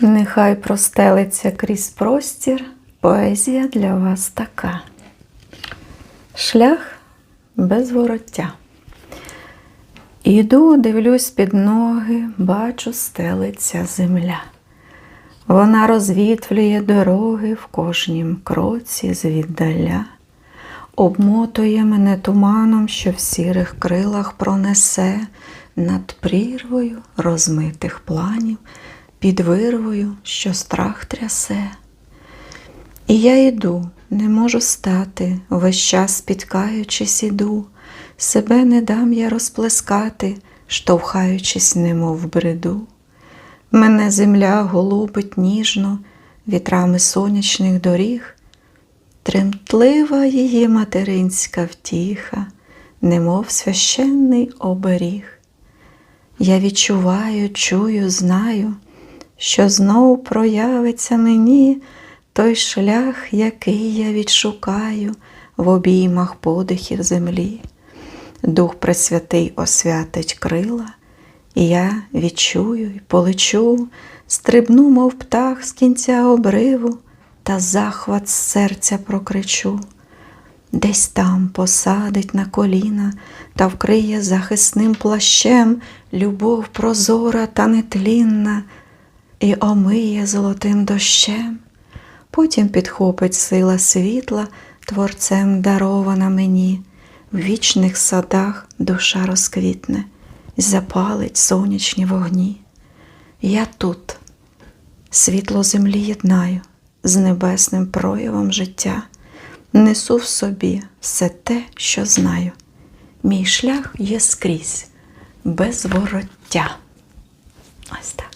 Нехай простелиться крізь простір, поезія для вас така. Шлях без вороття. Іду, дивлюсь під ноги, бачу, стелиться земля. Вона розвітлює дороги в кожнім кроці звіддаля, обмотує мене туманом, що в сірих крилах пронесе над прірвою розмитих планів, під вирвою, що страх трясе. І я йду, не можу стати, весь час спіткаючись іду, себе не дам я розплескати, штовхаючись, немов бреду. Мене земля голубить ніжно вітрами сонячних доріг, тремтлива її материнська втіха, немов священний оберіг. Я відчуваю, чую, знаю, що знов проявиться мені той шлях, який я відшукаю в обіймах подихів землі. Дух Пресвятий освятить крила, і я відчую й полечу, стрибну, мов птах з кінця обриву, та захват з серця прокричу. Десь там посадить на коліна та вкриє захисним плащем любов прозора та нетлінна, і омиє золотим дощем. Потім підхопить сила світла, творцем дарована мені, в вічних садах душа розквітне, запалить сонячні вогні. Я тут, світло землі єднаю з небесним проявом життя, несу в собі все те, що знаю. Мій шлях є скрізь, без вороття. Ось так.